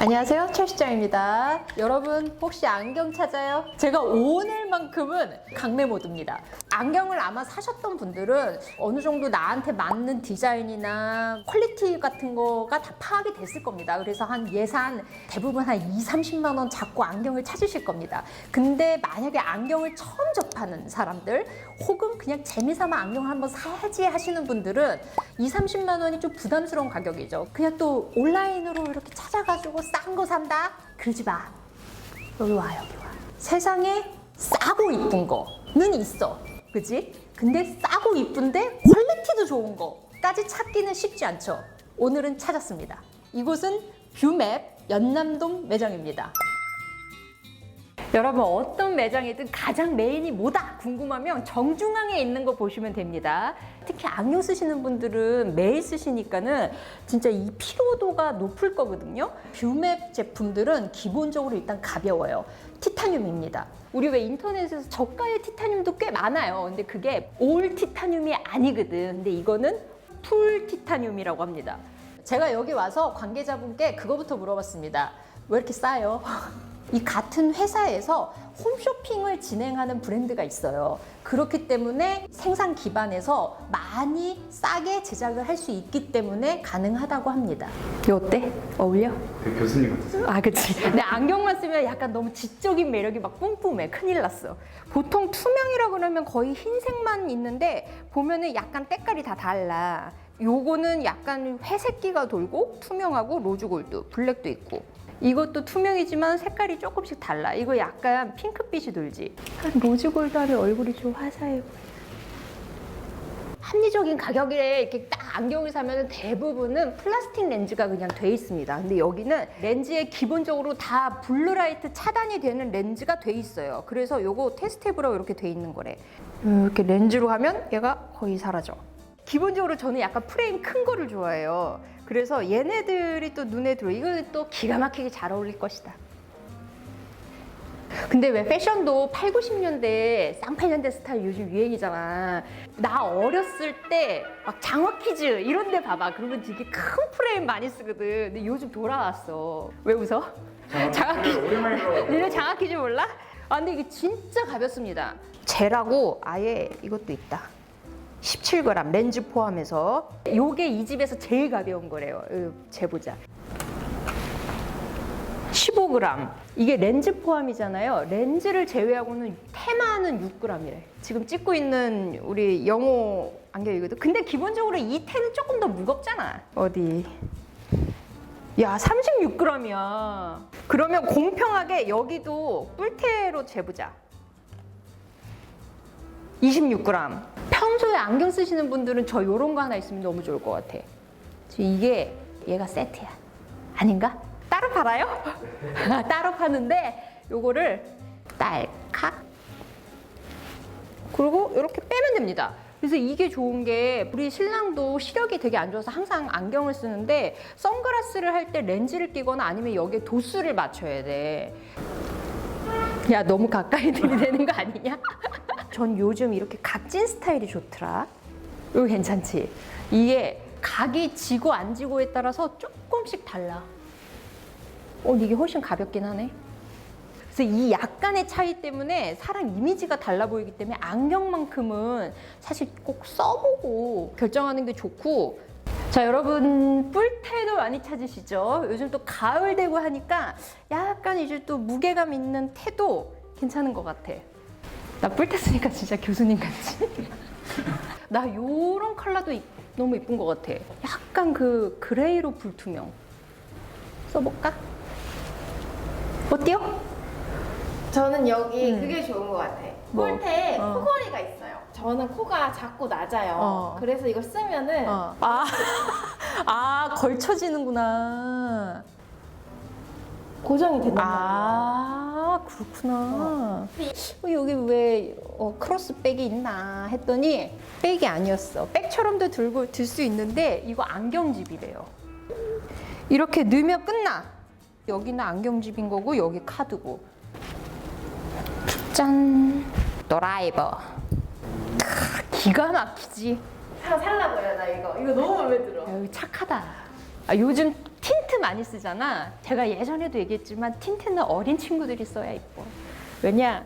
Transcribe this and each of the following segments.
안녕하세요. 최 시장입니다. 여러분 혹시 안경 찾아요? 제가 오늘만큼은 강매 모드입니다. 안경을 아마 사셨던 분들은 어느 정도 나한테 맞는 디자인이나 퀄리티 같은 거가 다 파악이 됐을 겁니다. 그래서 한 예산 대부분 한 2, 30만 원 잡고 안경을 찾으실 겁니다. 근데 만약에 안경을 처음 접하는 사람들 혹은 그냥 재미삼아 안경을 한번 사야지 하시는 분들은 2, 30만 원이 좀 부담스러운 가격이죠. 그냥 또 온라인으로 이렇게 찾아가지고 싼 거 산다? 그러지 마. 여기 와, 여기 와. 세상에 싸고 이쁜 거는 있어. 그지? 근데 싸고 이쁜데 퀄리티도 좋은 거까지 찾기는 쉽지 않죠. 오늘은 찾았습니다. 이곳은 뷰맵 연남동 매장입니다. 여러분 어떤 매장이든 가장 메인이 뭐다 궁금하면 정중앙에 있는 거 보시면 됩니다. 특히 안경 쓰시는 분들은 매일 쓰시니까는 진짜 이 피로도가 높을 거거든요. 뷰맵 제품들은 기본적으로 일단 가벼워요. 티타늄입니다. 우리 왜 인터넷에서 저가의 티타늄도 꽤 많아요. 근데 그게 올 티타늄이 아니거든. 근데 이거는 풀 티타늄이라고 합니다. 제가 여기 와서 관계자분께 그거부터 물어봤습니다. 왜 이렇게 싸요? 이 같은 회사에서 홈쇼핑을 진행하는 브랜드가 있어요. 그렇기 때문에 생산 기반에서 많이 싸게 제작을 할 수 있기 때문에 가능하다고 합니다. 이 어때? 어울려? 그 교수님 같으세요? 아, 그치. 근데 안경만 쓰면 약간 너무 지적인 매력이 막 뿜뿜해. 큰일 났어. 보통 투명이라 그러면 거의 흰색만 있는데 보면은 약간 때깔이 다 달라. 요거는 약간 회색기가 돌고 투명하고 로즈 골드, 블랙도 있고. 이것도 투명이지만 색깔이 조금씩 달라. 이거 약간 핑크빛이 돌지. 로즈골드 하면 얼굴이 좀 화사해 보여. 합리적인 가격에 이렇게 딱 안경을 사면 대부분은 플라스틱 렌즈가 그냥 돼 있습니다. 근데 여기는 렌즈에 기본적으로 다 블루라이트 차단이 되는 렌즈가 돼 있어요. 그래서 요거 테스트 해보라고 이렇게 돼 있는 거래. 이렇게 렌즈로 하면 얘가 거의 사라져. 기본적으로 저는 약간 프레임 큰 거를 좋아해요. 그래서 얘네들이 또 눈에 들어. 이거 또 기가 막히게 잘 어울릴 것이다. 근데 왜 패션도 8, 90년대 쌍팔년대 스타일 요즘 유행이잖아. 나 어렸을 때 막 장화 퀴즈 이런 데 봐봐. 그러면 되게 큰 프레임 많이 쓰거든. 근데 요즘 돌아왔어. 왜 웃어? 장화 퀴즈. 니네 장화 퀴즈 몰라? 아 근데 이게 진짜 가볍습니다. 젤하고 아예 이것도 있다. 17g 렌즈 포함해서 요게 이 집에서 제일 가벼운 거래요. 이 재보자. 15g. 이게 렌즈 포함이잖아요. 렌즈를 제외하고는 테마는 6g이래. 지금 찍고 있는 우리 영호 안경이거든. 근데 기본적으로 이 테는 조금 더 무겁잖아. 어디? 야, 36g이야. 그러면 공평하게 여기도 뿔테로 재보자. 26g. 평소에 안경 쓰시는 분들은 저 요런 거 하나 있으면 너무 좋을 것 같아. 이게 얘가 세트야. 아닌가? 따로 팔아요? 따로 파는데 요거를 딸칵 그리고 이렇게 빼면 됩니다. 그래서 이게 좋은 게 우리 신랑도 시력이 되게 안 좋아서 항상 안경을 쓰는데 선글라스를 할 때 렌즈를 끼거나 아니면 여기에 도수를 맞춰야 돼. 야 너무 가까이 들이대는 거 아니냐? 전 요즘 이렇게 각진 스타일이 좋더라. 이거 괜찮지? 이게 각이 지고 안 지고에 따라서 조금씩 달라. 어, 이게 훨씬 가볍긴 하네. 그래서 이 약간의 차이 때문에 사람 이미지가 달라 보이기 때문에 안경만큼은 사실 꼭 써보고 결정하는 게 좋고 자 여러분 뿔테도 많이 찾으시죠? 요즘 또 가을 되고 하니까 약간 이제 또 무게감 있는 테도 괜찮은 것 같아. 나 뿔테 쓰니까 진짜 교수님 같지? 나 요런 컬러도 이- 너무 이쁜 것 같아. 약간 그 그레이로 불투명. 써볼까? 어때요? 저는 여기 음. 그게 좋은 것 같아. 뭐? 뿔테에 어. 코걸이가 있어요. 저는 코가 작고 낮아요. 어. 그래서 이거 쓰면은 어. 아, 아 걸쳐지는구나. 고정이 된단. 아 그렇구나. 어, 여기 왜 어, 크로스 백이 있나 했더니 백이 아니었어. 백처럼도 들고 들 수 있는데 이거 안경집이래요. 이렇게 넣으면 끝나. 여기는 안경집인 거고 여기 카드고. 짠 드라이버. 크, 기가 막히지. 살라고요, 나 이거. 이거 너무 마음에 들어. 야, 여기 착하다. 아, 요즘 많이 쓰잖아. 제가 예전에도 얘기했지만 틴트는 어린 친구들이 써야 이뻐. 왜냐?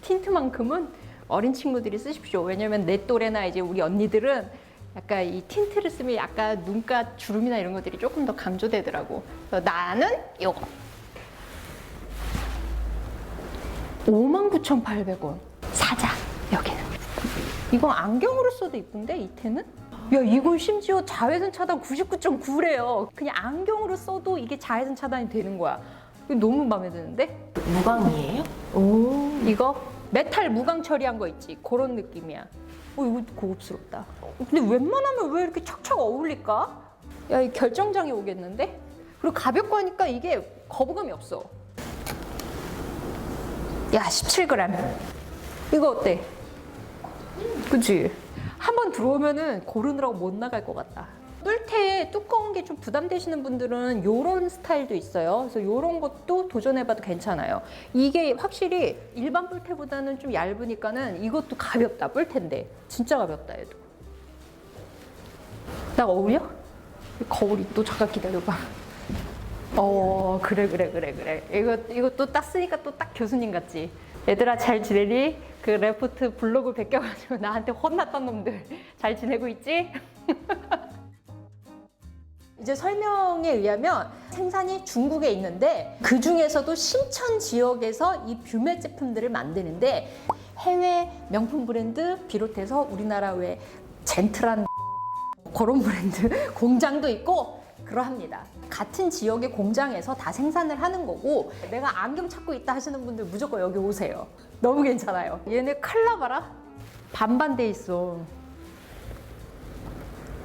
틴트만큼은 어린 친구들이 쓰십시오. 왜냐면 내 또래나 이제 우리 언니들은 약간 이 틴트를 쓰면 약간 눈가 주름이나 이런 것들이 조금 더 강조되더라고. 그래서 나는 요거. 59,800원. 사자, 여기는. 이거 안경으로 써도 이쁜데, 이태는? 야, 이건 심지어 자외선 차단 99.9래요. 그냥 안경으로 써도 이게 자외선 차단이 되는 거야. 이거 너무 마음에 드는데? 무광이에요? 오. 이거 메탈 무광 처리한 거 있지? 그런 느낌이야. 어, 이거 고급스럽다. 근데 웬만하면 왜 이렇게 척척 어울릴까? 야, 이 결정장애 오겠는데? 그리고 가볍고 하니까 이게 거부감이 없어. 야, 17g. 이거 어때? 그치? 한번 들어오면은 고르느라고 못 나갈 것 같다. 뿔테 두꺼운 게 좀 부담되시는 분들은 이런 스타일도 있어요. 그래서 이런 것도 도전해봐도 괜찮아요. 이게 확실히 일반 뿔테보다는 좀 얇으니까는 이것도 가볍다. 뿔테인데 진짜 가볍다 얘도. 나 어울려? 거울이 또 잠깐 기다려봐. 어 그래 그래 그래 그래 이거 이거 또딱 쓰니까 또 딱 교수님 같지 얘들아 잘 지내니 그 레포트 블로그 베껴가지고 나한테 혼났던 놈들 잘 지내고 있지 이제 설명에 의하면 생산이 중국에 있는데 그 중에서도 신천 지역에서 이 뷰메 제품들을 만드는데 해외 명품 브랜드 비롯해서 우리나라 외 젠틀한 그런 브랜드 공장도 있고 그러합니다. 같은 지역의 공장에서 다 생산을 하는 거고 내가 안경 찾고 있다 하시는 분들 무조건 여기 오세요. 너무 괜찮아요. 얘네 칼라 봐라. 반반 돼 있어.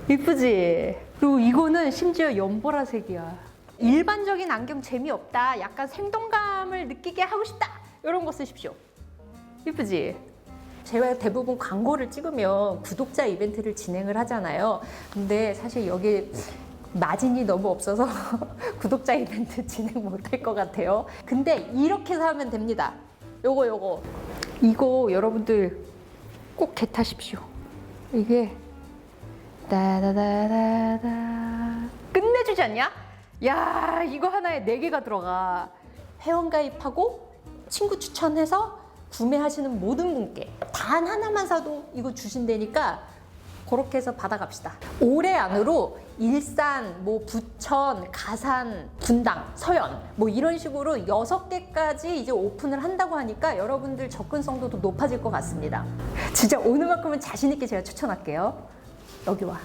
이쁘지? 그리고 이거는 심지어 연보라색이야. 일반적인 안경 재미없다. 약간 생동감을 느끼게 하고 싶다. 이런 거 쓰십시오. 이쁘지? 제가 대부분 광고를 찍으면 구독자 이벤트를 진행을 하잖아요. 근데 사실 여기 마진이 너무 없어서 구독자 이벤트 진행 못할 것 같아요. 근데 이렇게 사면 됩니다. 요거 요거 이거 여러분들 꼭 개타십시오. 이게 따다다다다 끝내주지 않냐? 야 이거 하나에 네 개가 들어가 회원가입하고 친구 추천해서 구매하시는 모든 분께 단 하나만 사도 이거 주신다니까 그렇게 해서 받아갑시다. 올해 안으로 일산, 뭐 부천, 가산, 분당, 서현 뭐 이런 식으로 여섯 개까지 이제 오픈을 한다고 하니까 여러분들 접근성도 더 높아질 것 같습니다. 진짜 오늘만큼은 자신 있게 제가 추천할게요. 여기 와.